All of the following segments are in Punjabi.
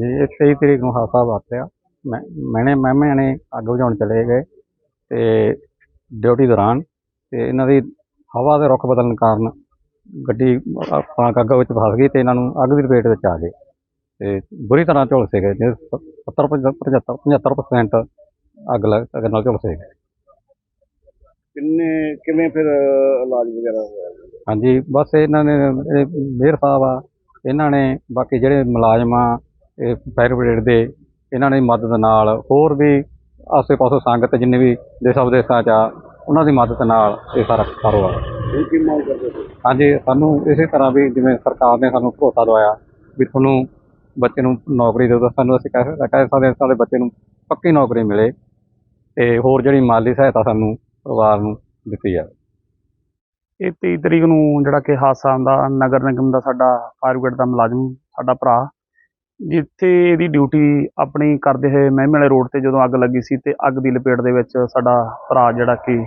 ਹਾਂਜੀ ਇਹ 23 ਤਰੀਕ ਨੂੰ ਹਾਦਸਾ ਵਾਪਰਿਆ। ਮੈਂ ਮੈਨੇ ਮਹਿਮੇ ਨੇ ਅੱਗ ਬੁਝਾਉਣ ਚਲੇ ਗਏ ਤੇ ਡਿਊਟੀ ਦੌਰਾਨ ਤੇ ਇਹਨਾਂ ਦੀ ਹਵਾ ਦੇ ਰੁੱਖ ਬਦਲਣ ਕਾਰਨ ਗੱਡੀ ਆਪਣਾ ਅੱਗ ਵਿੱਚ ਫਸ ਗਈ ਤੇ ਇਹਨਾਂ ਨੂੰ ਅੱਗ ਦੀ ਲਪੇਟ ਵਿੱਚ ਆ ਗਏ। ਤੇ ਬੁਰੀ ਤਰ੍ਹਾਂ ਝੁਲਸੇ ਗਏ ਜੇ 70 75 75% ਅੱਗ ਲੱਗ ਅੱਗ ਨਾਲ ਝੁਲਸੇ ਗਏ। ਕਿੰਨੇ ਕਿਵੇਂ ਫਿਰ ਇਲਾਜ ਵਗੈਰਾ ਹੋਇਆ? ਹਾਂਜੀ ਬਸ ਇਹਨਾਂ ਨੇ ਇਹ ਮੇਅਰ ਸਾਹਿਬ ਆ। ਇਹਨਾਂ ਨੇ ਬਾਕੀ ਜਿਹੜੇ ਮੁਲਾਜ਼ਮ ਫਾਇਰ ਬ੍ਰਿਗੇਡ ਦੇ ਇਹਨਾਂ ਦੀ ਮਦਦ ਨਾਲ ਹੋਰ ਵੀ ਆਸੇ ਪਾਸੇ ਸੰਗਤ ਜਿੰਨੇ ਵੀ ਦੇਸ਼ ਵਿਦੇਸ਼ਾਂ ਚ ਆ ਉਹਨਾਂ ਦੀ ਮਦਦ ਨਾਲ ਇਹ ਸਾਰਾ ਕਾਰੋਬਾਰ ਹਾਂਜੀ ਸਾਨੂੰ ਇਸੇ ਤਰ੍ਹਾਂ ਵੀ ਜਿਵੇਂ ਸਰਕਾਰ ਨੇ ਸਾਨੂੰ ਭਰੋਸਾ ਦਵਾਇਆ ਵੀ ਤੁਹਾਨੂੰ ਬੱਚੇ ਨੂੰ ਨੌਕਰੀ ਦਿਓ ਤਾਂ ਸਾਨੂੰ ਅਸੀਂ ਕਹਿ ਕਹਿ ਸਕਦੇ ਹਾਂ ਸਾਡੇ ਬੱਚੇ ਨੂੰ ਪੱਕੀ ਨੌਕਰੀ ਮਿਲੇ ਤੇ ਹੋਰ ਜਿਹੜੀ ਮਾਲੀ ਸਹਾਇਤਾ ਸਾਨੂੰ ਪਰਿਵਾਰ ਨੂੰ ਦਿੱਤੀ ਜਾਵੇ। ਇਹ 23 ਤਰੀਕ ਨੂੰ ਜਿਹੜਾ ਕਿ ਹਾਦਸਾ ਆਉਂਦਾ ਨਗਰ ਨਿਗਮ ਦਾ ਸਾਡਾ ਫਾਇਰ ਬ੍ਰਿਗੇਡ ਦਾ ਮੁਲਾਜ਼ਮ ਸਾਡਾ ਭਰਾ ਜਿੱਥੇ ਇਹਦੀ ਡਿਊਟੀ ਆਪਣੀ ਕਰਦੇ ਹੋਏ ਮਹਿਮੇ ਵਾਲੇ ਰੋਡ ਤੇ ਜਦੋਂ ਅੱਗ ਲੱਗੀ ਸੀ ਤੇ ਅੱਗ ਦੀ ਲਪੇਟ ਦੇ ਵਿੱਚ ਸਾਡਾ ਭਰਾ ਜਿਹੜਾ ਕਿ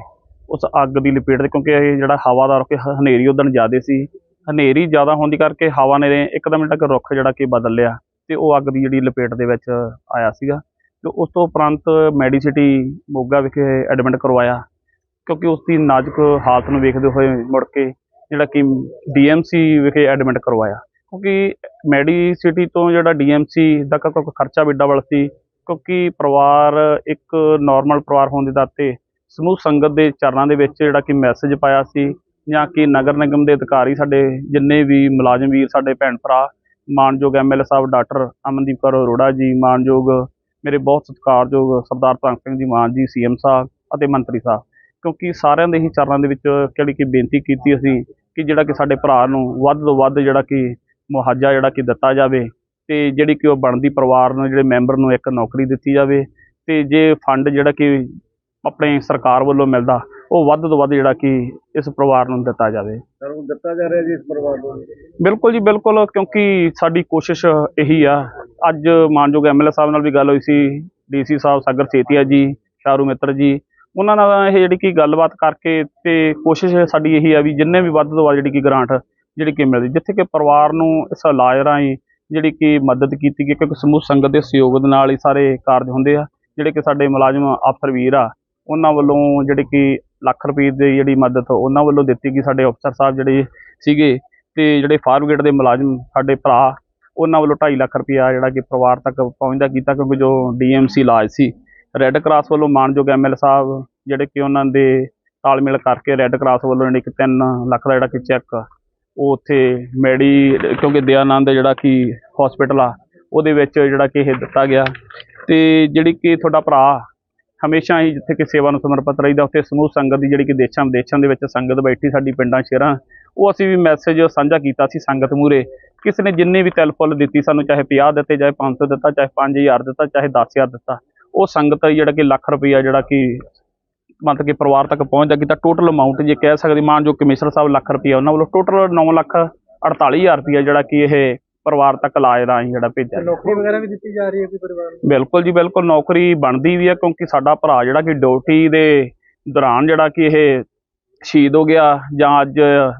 ਉਸ ਅੱਗ ਦੀ ਲਪੇਟ ਦੇ ਕਿਉਂਕਿ ਇਹ ਜਿਹੜਾ ਹਵਾ ਦਾ ਰੁੱਖ ਹਨੇਰੀ ਉਦਣ ਜ਼ਿਆਦੇ ਸੀ। ਹਨੇਰੀ ਜ਼ਿਆਦਾ ਹੋਣ ਦੀ ਕਰਕੇ ਹਵਾ ਨੇ ਇੱਕਦਮ ਜਿਹੜਾ ਕਿ ਰੁੱਖ ਜਿਹੜਾ ਕਿ ਬਦਲ ਲਿਆ ਤੇ ਉਹ ਅੱਗ ਦੀ ਜਿਹੜੀ ਲਪੇਟ ਦੇ ਵਿੱਚ ਆਇਆ ਸੀਗਾ ਤੇ ਉਸ ਤੋਂ ਉਪਰੰਤ ਮੈਡੀਸਿਟੀ ਮੋਗਾ ਵਿਖੇ ਐਡਮਿਟ ਕਰਵਾਇਆ ਕਿਉਂਕਿ ਉਸ ਦੀ ਨਾਜ਼ੁਕ ਹਾਲਤ ਨੂੰ ਵੇਖਦੇ ਹੋਏ ਮੁੜ ਕੇ ਜਿਹੜਾ ਕਿ ਡੀਐਮਸੀ ਵਿਖੇ ਐਡਮਿਟ ਕਰਵਾਇਆ। ਕਿਉਂਕਿ ਮੈਡੀਸਿਟੀ ਤੋਂ ਜਿਹੜਾ ਡੀਐਮਸੀ ਦਾ ਕ- ਕ- ਖਰਚਾ ਵੀ ਡਬਲ ਸੀ, ਕਿਉਂਕਿ ਪਰਿਵਾਰ ਇੱਕ ਨਾਰਮਲ ਪਰਿਵਾਰ ਹੋਣ ਦੇ ਨਾਤੇ ਸਮੂਹ ਸੰਗਤ ਦੇ ਚਰਨਾਂ ਦੇ ਵਿੱਚ ਜਿਹੜਾ ਕਿ ਮੈਸੇਜ ਪਾਇਆ ਸੀ ਜਾਂ ਕਿ ਨਗਰ ਨਿਗਮ ਦੇ ਅਧਿਕਾਰੀ ਸਾਡੇ ਜਿੰਨੇ ਵੀ ਮੁਲਾਜ਼ਮ ਵੀਰ ਸਾਡੇ ਭੈਣ ਭਰਾ, ਮਾਨਯੋਗ ਐਮਐਲਏ ਸਾਹਿਬ ਡਾਕਟਰ ਅਮਨਦੀਪ ਕੌਰ ਅਰੋੜਾ ਜੀ, ਮਾਨਯੋਗ ਮੇਰੇ ਬਹੁਤ ਸਤਿਕਾਰਯੋਗ ਸਰਦਾਰ ਭਗਤ ਸਿੰਘ ਜੀ ਮਾਨ ਜੀ ਸੀਐਮ ਸਾਹਿਬ ਅਤੇ ਮੰਤਰੀ ਸਾਹਿਬ, ਕਿਉਂਕਿ ਸਾਰਿਆਂ ਦੇ ਹੀ ਚਰਨਾਂ ਦੇ ਵਿੱਚ ਜਿਹੜੀ ਕਿ ਬੇਨਤੀ ਕੀਤੀ ਅਸੀਂ ਕਿ ਜਿਹੜਾ ਕਿ ਸਾਡੇ ਭਰਾ ਨੂੰ ਵੱਧ ਤੋਂ ਵੱਧ ਜਿਹੜਾ ਕਿ ਮੁਆਵਜ਼ਾ ਜਿਹੜਾ ਕਿ ਦਿੱਤਾ ਜਾਵੇ ਤੇ ਜਿਹੜੀ ਕਿ ਉਹ ਬਣਦੀ ਪਰਿਵਾਰ ਨੂੰ ਜਿਹੜੇ ਮੈਂਬਰ ਨੂੰ ਇੱਕ ਨੌਕਰੀ ਦਿੱਤੀ ਜਾਵੇ ਤੇ ਜੇ ਫੰਡ ਜਿਹੜਾ ਕਿ ਆਪਣੇ ਸਰਕਾਰ ਵੱਲੋਂ ਮਿਲਦਾ ਉਹ ਵੱਧ ਤੋਂ ਵੱਧ ਜਿਹੜਾ ਕਿ ਇਸ ਪਰਿਵਾਰ ਨੂੰ ਦਿੱਤਾ ਜਾਵੇ। ਸਰ ਹੁਣ ਦਿੱਤਾ ਜਾ ਰਿਹਾ ਜੀ ਇਸ ਪਰਿਵਾਰ ਨੂੰ? ਬਿਲਕੁਲ ਜੀ ਬਿਲਕੁਲ ਕਿਉਂਕਿ ਸਾਡੀ ਕੋਸ਼ਿਸ਼ ਇਹੀ ਆ। ਅੱਜ ਮਾਨਯੋਗ ਐਮਐਲਏ ਸਾਹਿਬ ਨਾਲ ਵੀ ਗੱਲ ਹੋਈ ਸੀ ਡੀਸੀ ਸਾਹਿਬ ਸਾਗਰ ਸੇਤੀਆ ਜੀ ਸ਼ਾਰੂ ਮਿੱਤਰ ਜੀ। ਉਹਨਾਂ ਨਾਲ ਇਹ ਜਿਹੜੀ ਕਿ ਗੱਲਬਾਤ ਕਰਕੇ ਤੇ ਕੋਸ਼ਿਸ਼ ਸਾਡੀ ਇਹੀ ਆ ਵੀ ਜਿੰਨੇ ਵੀ ਵੱਧ ਤੋਂ ਵੱਧ ਜਿਹੜੀ ਕਿ ਗ੍ਰਾਂਟ ਜਿਹੜੀ ਕਿ ਮਿਲਦੀ, ਜਿੱਥੇ ਕਿ ਪਰਿਵਾਰ ਨੂੰ ਇਸ ਇਲਾਜ ਰਾਹੀਂ ਜਿਹੜੀ ਕਿ ਮਦਦ ਕੀਤੀ ਗਈ, ਕਿਉਂਕਿ ਸਮੂਹ ਸੰਗਤ ਦੇ ਸਹਿਯੋਗ ਦੇ ਨਾਲ ਹੀ ਸਾਰੇ ਕਾਰਜ ਹੁੰਦੇ ਆ। ਜਿਹੜੇ ਕਿ ਸਾਡੇ ਮੁਲਾਜ਼ਮ ਅਫਸਰ ਵੀਰ ਆ, ਉਹਨਾਂ ਵੱਲੋਂ ਜਿਹੜੇ ਕਿ ਲੱਖ ਰੁਪਏ ਦੀ ਜਿਹੜੀ ਮਦਦ ਉਹਨਾਂ ਵੱਲੋਂ ਦਿੱਤੀ ਗਈ ਸਾਡੇ ਅਫਸਰ ਸਾਹਿਬ ਜਿਹੜੇ ਸੀਗੇ ਤੇ ਜਿਹੜੇ ਫਾਇਰ ਬ੍ਰਿਗੇਡ ਦੇ ਮੁਲਾਜ਼ਮ ਸਾਡੇ ਭਰਾ, ਉਹਨਾਂ ਵੱਲੋਂ 2.5 ਲੱਖ ਰੁਪਇਆ ਜਿਹੜਾ ਕਿ ਪਰਿਵਾਰ ਤੱਕ ਪਹੁੰਚਦਾ ਕੀਤਾ, ਕਿਉਂਕਿ ਜੋ ਡੀਐਮਸੀ ਇਲਾਜ ਸੀ। ਰੈੱਡ ਕਰਾਸ ਵੱਲੋਂ ਮਾਨਯੋਗ ਐਮਐਲ ਸਾਹਿਬ ਜਿਹੜੇ ਕਿ ਉਹਨਾਂ ਦੇ ਤਾਲਮੇਲ ਕਰਕੇ ਰੈੱਡ ਕਰਾਸ ਵੱਲੋਂ ਜਿਹੜੀ ਕਿ 3 ਲੱਖ ਦਾ ਜਿਹੜਾ ਕਿ ਚੈੱਕ ਉਹ ਉੱਥੇ ਮੈਡੀ, ਕਿਉਂਕਿ ਦਿਆਨੰਦ ਜਿਹੜਾ ਕਿ ਹਸਪੀਟਲ ਆ, ਉਹਦੇ ਵਿੱਚ ਜਿਹੜਾ ਕਿ ਇਹ ਦਿੱਤਾ ਗਿਆ। ਤੇ ਜਿਹੜੀ ਕਿ ਤੁਹਾਡਾ ਭਰਾ, ਹਮੇਸ਼ਾ ਹੀ ਜਿੱਥੇ ਕਿ ਸੇਵਾ ਨੂੰ ਸਮਰਪਿਤ ਰਹੀਦਾ, ਉੱਥੇ ਸਮੂਹ ਸੰਗਤ ਦੀ ਜਿਹੜੀ ਕਿ ਦੇਸ਼ਾਂ ਵਿਦੇਸ਼ਾਂ ਦੇ ਵਿੱਚ ਸੰਗਤ ਬੈਠੀ ਸਾਡੀ ਪਿੰਡਾਂ ਸ਼ਹਿਰਾਂ। ਉਹ ਅਸੀਂ ਵੀ ਮੈਸੇਜ ਸਾਂਝਾ ਕੀਤਾ ਸੀ ਸੰਗਤ ਮੂਰੇ ਕਿਸੇ ਨੇ ਜਿੰਨੇ ਵੀ ਤਿਲ ਫੁੱਲ ਦਿੱਤੀ ਸਾਨੂੰ, ਚਾਹੇ 50 ਦਿੱਤੇ, ਚਾਹੇ 500 ਦਿੱਤਾ, ਚਾਹੇ 5000 ਦਿੱਤਾ, ਚਾਹੇ 10000 ਦਿੱਤਾ, ਉਹ ਸੰਗਤ ਜਿਹੜਾ ਕਿ ਲੱਖ ਰੁਪਈਆ ਜਿਹੜਾ ਕਿ ਮਤਲਬ ਕਿ ਪਰਿਵਾਰ ਤੱਕ ਪਹੁੰਚਦਾ ਕੀਤਾ ਟੋਟਲ ਅਮਾਉਂਟ ਜੇ ਕਹਿ ਸਕਦੇ ਮਾਨ ਜੋ ਕਮਿਸ਼ਨਰ ਸਾਹਿਬ ਲੱਖ ਰੁਪਈਆ ਉਹਨਾਂ ਵੱਲੋਂ ਟੋਟਲ 9 ਲੱਖ 48000 ਰੁਪਈਆ ਜਿਹੜਾ ਕਿ ਇਹ ਪਰਿਵਾਰ ਤੱਕ ਇਲਾਜ ਰਾਹੀਂ ਜਿਹੜਾ ਭੇਜਿਆ। ਨੌਕਰੀ ਵਗੈਰਾ ਵੀ ਦਿੱਤੀ ਜਾ ਰਹੀ ਹੈ ਕੋਈ ਪਰਿਵਾਰ ਨੂੰ? ਬਿਲਕੁਲ ਜੀ ਬਿਲਕੁਲ ਨੌਕਰੀ ਬਣਦੀ ਵੀ ਹੈ ਕਿਉਂਕਿ ਸਾਡਾ ਭਰਾ ਜਿਹੜਾ ਕਿ ਡਿਊਟੀ ਦੇ ਦੌਰਾਨ ਜਿਹੜਾ ਕਿ ਇਹ ਸ਼ਹੀਦ ਹੋ ਗਿਆ ਜਾਂ ਅੱਜ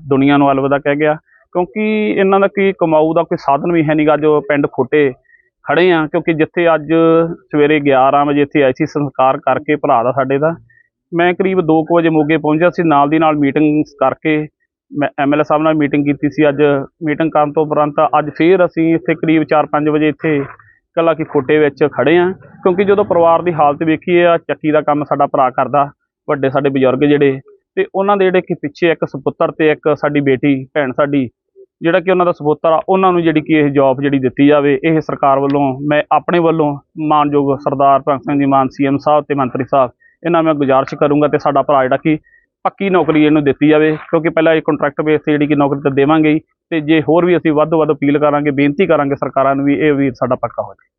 ਦੁਨੀਆ ਨੂੰ ਅਲਵਿਦਾ ਕਹਿ ਗਿਆ। ਕਿਉਂਕਿ ਇਹਨਾਂ ਦਾ ਕੀ ਕਮਾਊ ਦਾ ਕੋਈ ਸਾਧਨ ਵੀ ਹੈ ਨਹੀਂਗਾ ਜੋ ਪਿੰਡ ਖੋਟੇ ਖੜੇ ਆ ਕਿਉਂਕਿ ਜਿੱਥੇ ਅੱਜ ਸਵੇਰੇ 11 ਵਜੇ ਇੱਥੇ ਆਈ ਸੀ ਸੰਸਕਾਰ ਕਰਕੇ ਭਰਾ ਦਾ ਸਾਡੇ ਦਾ। ਮੈਂ ਕਰੀਬ 2 ਵਜੇ ਮੋਗੇ ਪਹੁੰਚਿਆ ਸੀ, ਨਾਲ ਦੀ ਨਾਲ ਮੀਟਿੰਗ ਕਰਕੇ ਮੈਂ ਐਮਐਲਏ ਸਾਹਿਬ ਨਾਲ ਮੀਟਿੰਗ ਕੀਤੀ ਸੀ ਅੱਜ। ਮੀਟਿੰਗ ਕਰਨ ਤੋਂ ਉਪਰੰਤ ਅੱਜ ਫੇਰ ਅਸੀਂ ਇੱਥੇ ਕਰੀਬ 4-5 ਵਜੇ ਇੱਥੇ ਕੱਲਾ ਕੀ ਖੋਟੇ ਵਿੱਚ ਖੜੇ ਆ, ਕਿਉਂਕਿ ਜਦੋਂ ਪਰਿਵਾਰ ਦੀ ਹਾਲਤ ਵੇਖੀ ਆ ਚੱਕੀ ਦਾ ਕੰਮ ਸਾਡਾ ਭਰਾ ਕਰਦਾ, ਵੱਡੇ ਸਾਡੇ ਬਜ਼ੁਰਗ ਜਿਹੜੇ, ਤੇ ਉਹਨਾਂ ਦੇ ਜਿਹੜੇ ਕਿ ਪਿੱਛੇ ਇੱਕ ਸੁਪੁੱਤਰ ਤੇ ਇੱਕ ਸਾਡੀ ਬੇਟੀ, ਭੈਣ ਸਾਡੀ, ਜਿਹੜਾ ਕਿ ਉਹਨਾਂ ਦਾ ਸੁਪੁੱਤਰ ਆ, ਉਹਨਾਂ ਨੂੰ ਜਿਹੜੀ ਕਿ ਇਹ ਜੌਬ ਜਿਹੜੀ ਦਿੱਤੀ ਜਾਵੇ, ਇਹ ਸਰਕਾਰ ਵੱਲੋਂ, ਮੈਂ ਆਪਣੇ ਵੱਲੋਂ ਮਾਨਯੋਗ ਸਰਦਾਰ ਭਗਤ ਸਿੰਘ ਜੀ, ਮਾਨ ਸੀਐਮ ਸਾਹਿਬ ਤੇ ਮੰਤਰੀ ਸਾਹਿਬ ਇਹਨਾਂ ਮੈਂ ਗੁਜ਼ਾਰਿਸ਼ ਕਰੂੰਗਾ ਤੇ ਸਾਡਾ ਭਰਾ ਜਿਹੜਾ ਕਿ ਪੱਕੀ ਨੌਕਰੀ ਇਹਨੂੰ ਦਿੱਤੀ ਜਾਵੇ, ਕਿਉਂਕਿ ਪਹਿਲਾਂ ਇਹ ਕੰਟਰੈਕਟ ਬੇਸ ਤੇ ਜਿਹੜੀ ਕਿ ਨੌਕਰੀ ਤਾਂ ਦੇਵਾਂਗੇ ਹੀ, ਤੇ ਜੇ ਹੋਰ ਵੀ ਅਸੀਂ ਵੱਧ ਤੋਂ ਵੱਧ ਅਪੀਲ ਕਰਾਂਗੇ, ਬੇਨਤੀ ਕਰਾਂਗੇ ਸਰਕਾਰਾਂ ਨੂੰ ਵੀ ਇਹ ਵੀ ਸਾਡਾ ਪੱਕਾ ਹੋ ਜਾਵੇ।